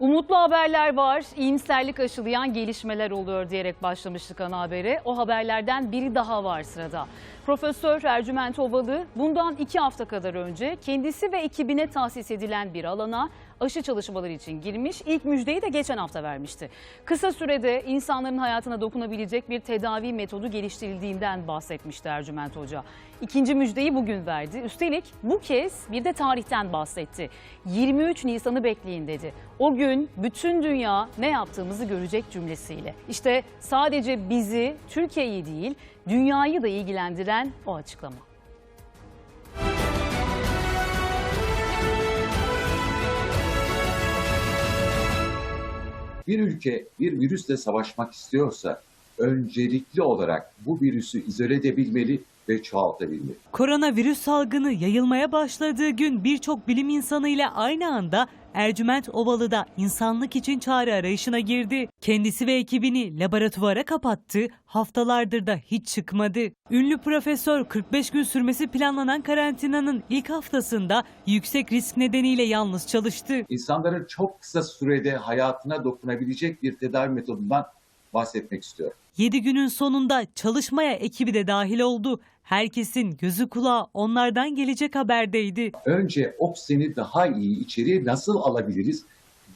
Umutlu haberler var, iyimserlik aşılayan gelişmeler oluyor diyerek başlamıştık ana habere. O haberlerden biri daha var sırada. Profesör Ercüment Ovalı bundan iki hafta kadar önce kendisi ve ekibine tahsis edilen bir alana aşı çalışmaları için girmiş. İlk müjdeyi de geçen hafta vermişti. Kısa sürede insanların hayatına dokunabilecek bir tedavi metodu geliştirildiğinden bahsetmişti Ercüment Hoca. İkinci müjdeyi bugün verdi. Üstelik bu kez bir de tarihten bahsetti. 23 Nisan'ı bekleyin dedi. O gün bütün dünya ne yaptığımızı görecek cümlesiyle. İşte sadece bizi, Türkiye'yi değil, dünyayı da ilgilendiren o açıklama. Bir ülke bir virüsle savaşmak istiyorsa öncelikli olarak bu virüsü izole edebilmeli ve çoğaltabilmeli. Koronavirüs salgını yayılmaya başladığı gün birçok bilim insanı ile aynı anda Ercüment Ovalı'da insanlık için çare arayışına girdi. Kendisi ve ekibini laboratuvara kapattı, haftalardır da hiç çıkmadı. Ünlü profesör 45 gün sürmesi planlanan karantinanın ilk haftasında yüksek risk nedeniyle yalnız çalıştı. İnsanların çok kısa sürede hayatına dokunabilecek bir tedavi metodundan bahsetmek istiyorum. 7 günün sonunda çalışmaya ekibi de dahil oldu. Herkesin gözü kulağı onlardan gelecek haberdeydi. Önce oksijeni daha iyi içeriye nasıl alabiliriz?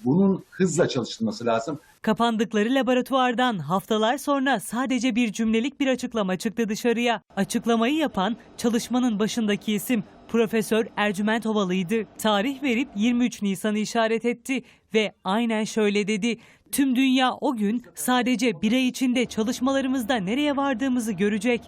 Bunun hızla çalışılması lazım. Kapandıkları laboratuvardan haftalar sonra sadece bir cümlelik bir açıklama çıktı dışarıya. Açıklamayı yapan çalışmanın başındaki isim Profesör Ercüment Ovalı'ydı. Tarih verip 23 Nisan'ı işaret etti ve aynen şöyle dedi. Tüm dünya o gün sadece bir ay içinde çalışmalarımızda nereye vardığımızı görecek.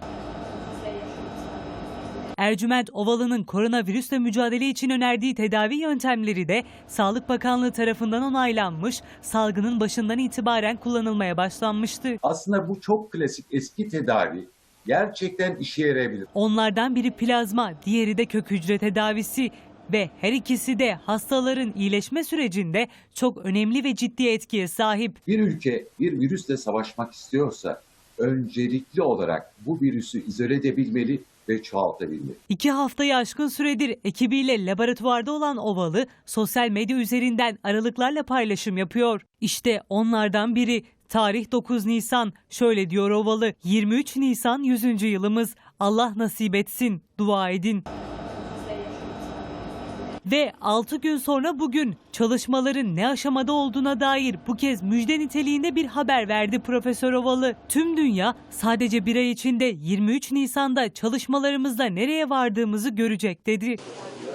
Ercüment Ovalı'nın koronavirüsle mücadele için önerdiği tedavi yöntemleri de Sağlık Bakanlığı tarafından onaylanmış, salgının başından itibaren kullanılmaya başlanmıştı. Aslında bu çok klasik eski tedavi gerçekten işe yarayabilir. Onlardan biri plazma, diğeri de kök hücre tedavisi ve her ikisi de hastaların iyileşme sürecinde çok önemli ve ciddi etkiye sahip. Bir ülke bir virüsle savaşmak istiyorsa öncelikli olarak bu virüsü izole edebilmeli ve çoğaltabilmeli. İki haftayı aşkın süredir ekibiyle laboratuvarda olan Ovalı sosyal medya üzerinden aralıklarla paylaşım yapıyor. İşte onlardan biri tarih 9 Nisan şöyle diyor Ovalı 23 Nisan 100. yılımız Allah nasip etsin dua edin. Ve 6 gün sonra bugün çalışmaların ne aşamada olduğuna dair bu kez müjde niteliğinde bir haber verdi Profesör Ovalı. Tüm dünya sadece bir ay içinde 23 Nisan'da çalışmalarımızda nereye vardığımızı görecek dedi.